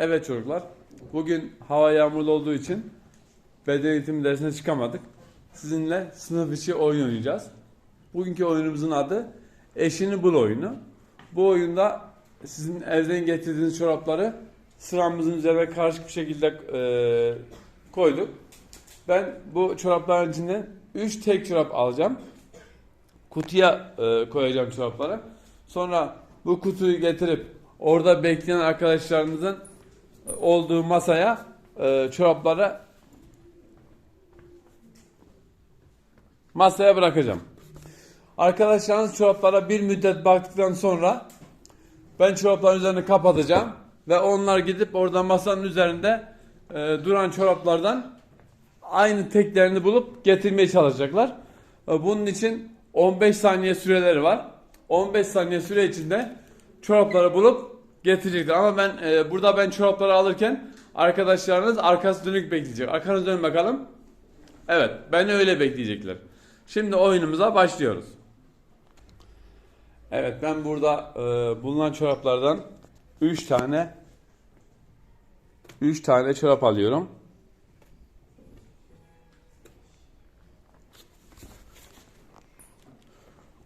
Evet çocuklar, bugün hava yağmurlu olduğu için beden eğitimi dersine çıkamadık. Sizinle sınıf içi oyun oynayacağız. Bugünkü oyunumuzun adı Eşini Bul oyunu. Bu oyunda sizin evden getirdiğiniz çorapları sıramızın üzerine karışık bir şekilde eee, koyduk. Ben bu çorapların içinden 3 tek çorap alacağım. Kutuya eee, koyacağım çorapları. Sonra bu kutuyu getirip orada bekleyen arkadaşlarınızın olduğu masaya e, çorapları masaya bırakacağım. Arkadaşlarınız çoraplara bir müddet baktıktan sonra ben çorapların üzerini kapatacağım ve onlar gidip orada masanın üzerinde e, duran çoraplardan aynı teklerini bulup getirmeye çalışacaklar. E, Bunun için 15 saniye süreleri var. 15 saniye süre içinde çorapları bulup getirecekler. Ama ben e, burada ben çorapları alırken arkadaşlarınız arkası dönük bekleyecek. Arkanız dönün bakalım. Evet, ben öyle bekleyecekler. Şimdi oyunumuza başlıyoruz. Evet, ben burada e, bulunan çoraplardan 3 tane 3 tane çorap alıyorum.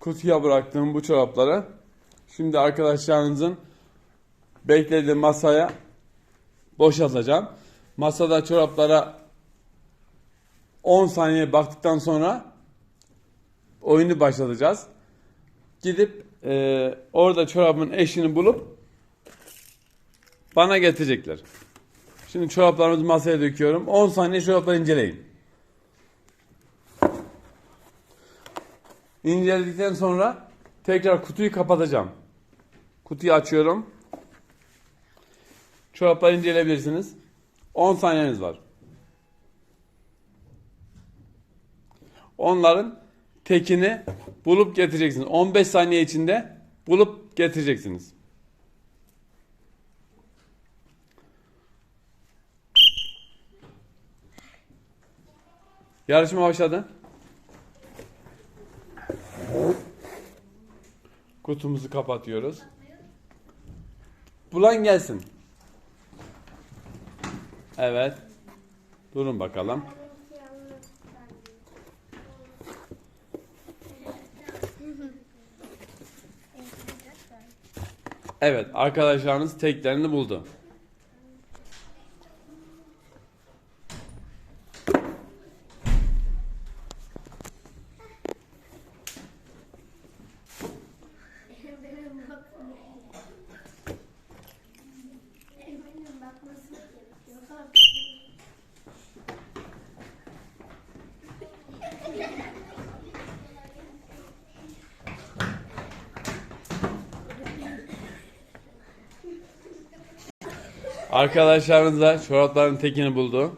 kutuya bıraktığım bu çorapları şimdi arkadaşlarınızın beklediği masaya boşaltacağım. Masada çoraplara 10 saniye baktıktan sonra oyunu başlatacağız. Gidip e, orada çorabın eşini bulup bana getirecekler. Şimdi çoraplarımızı masaya döküyorum. 10 saniye çorapları inceleyin. İnceledikten sonra tekrar kutuyu kapatacağım. Kutuyu açıyorum. Çorapları inceleyebilirsiniz. 10 saniyeniz var. Onların tekini bulup getireceksiniz. 15 saniye içinde bulup getireceksiniz. Yarışma başladı. Kutumuzu kapatıyoruz. Bulan gelsin. Evet. Durun bakalım. Evet, arkadaşlarınız teklerini buldu. Arkadaşlarınız da çorapların tekini buldu.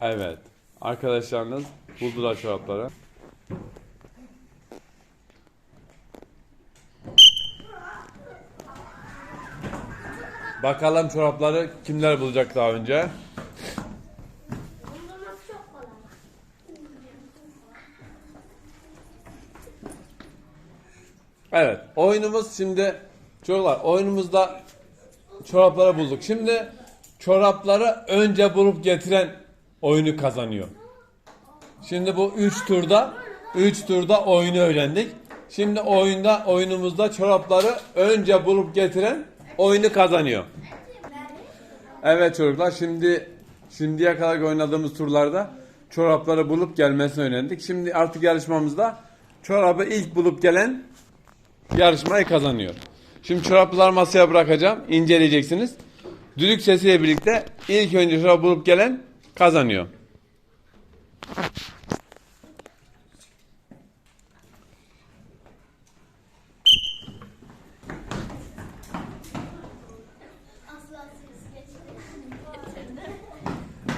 Evet. Arkadaşlarınız buldular çorapları. Bakalım çorapları kimler bulacak daha önce? Evet. Oyunumuz şimdi çocuklar oyunumuzda çorapları bulduk. Şimdi çorapları önce bulup getiren oyunu kazanıyor. Şimdi bu 3 turda 3 turda oyunu öğrendik. Şimdi oyunda oyunumuzda çorapları önce bulup getiren oyunu kazanıyor. Evet çocuklar şimdi şimdiye kadar oynadığımız turlarda çorapları bulup gelmesini öğrendik. Şimdi artık yarışmamızda çorabı ilk bulup gelen yarışmayı kazanıyor. Şimdi çorapları masaya bırakacağım. inceleyeceksiniz. Düdük sesiyle birlikte ilk önce çorap bulup gelen kazanıyor.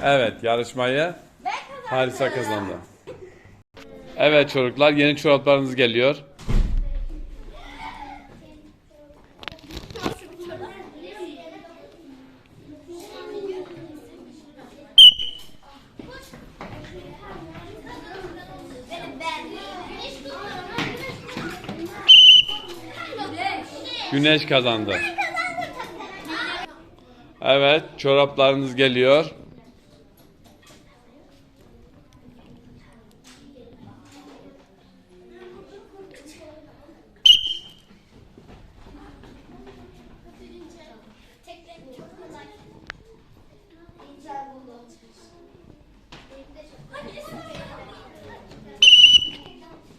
Evet yarışmayı. Harisa kazandı. Evet çocuklar yeni çoraplarınız geliyor. Güneş kazandı. Evet çoraplarınız geliyor.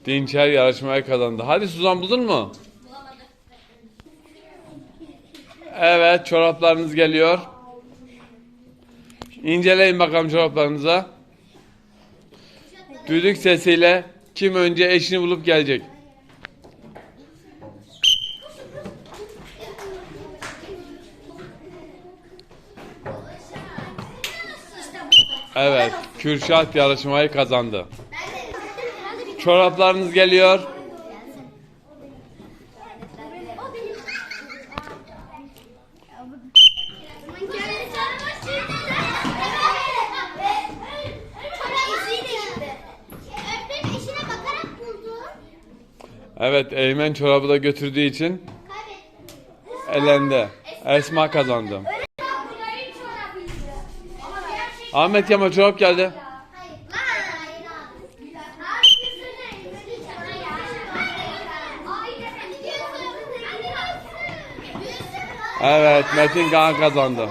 Dinçer yarışmayı kazandı. Hadi Suzan buldun mu? Evet çoraplarınız geliyor. İnceleyin bakalım çoraplarınıza. Düdük sesiyle kim önce eşini bulup gelecek? Evet, Kürşat yarışmayı kazandı. Çoraplarınız geliyor. Evet, Eymen çorabı da götürdüğü için elendi. Esma kazandı. Ahmet Yama çorap geldi. Evet, Metin Kaan kazandı.